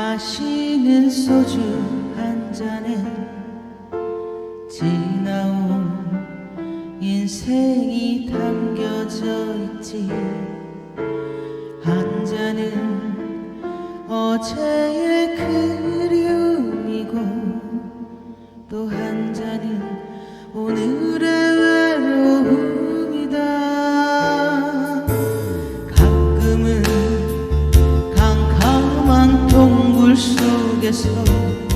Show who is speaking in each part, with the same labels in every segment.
Speaker 1: 마시는 소주 한 잔에 지나온 인생이 담겨져 있지. 한 잔은 어제의 그리움이고 또 한 잔은 오늘의 slow, get slow.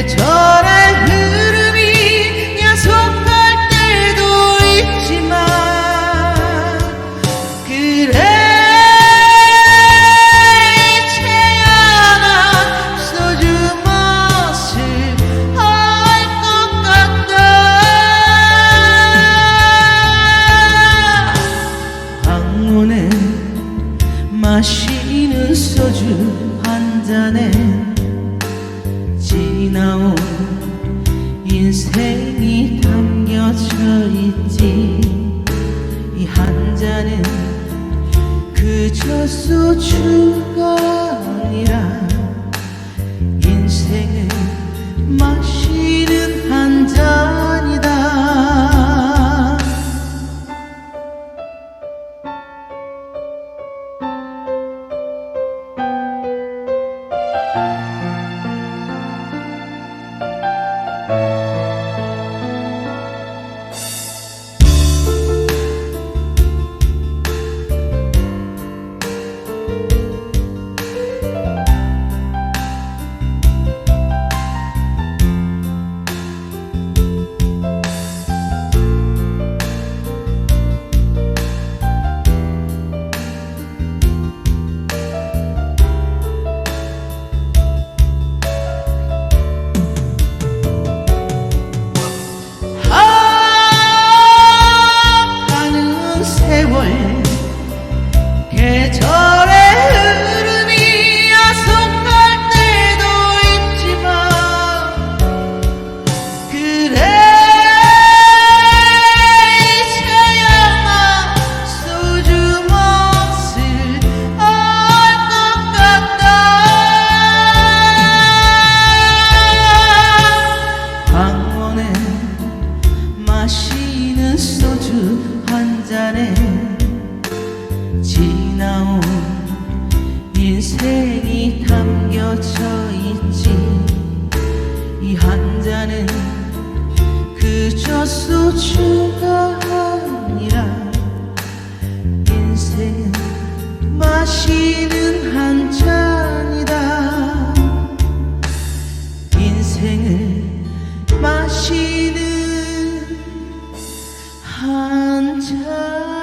Speaker 1: 계절의 흐름이 야속할 때도 있지만 그래 채연한 소주 맛을 알것 같다 황혼에 마시는 소주 한 잔에 지나온 인생이 담겨져 있지. 이 한 잔은 그저 소주가 아니라 인생이 담겨져 있지 이 한 잔은 그저 소주가 아니라 인생은 마시는 한 잔이다 인생을 마시는 한 잔.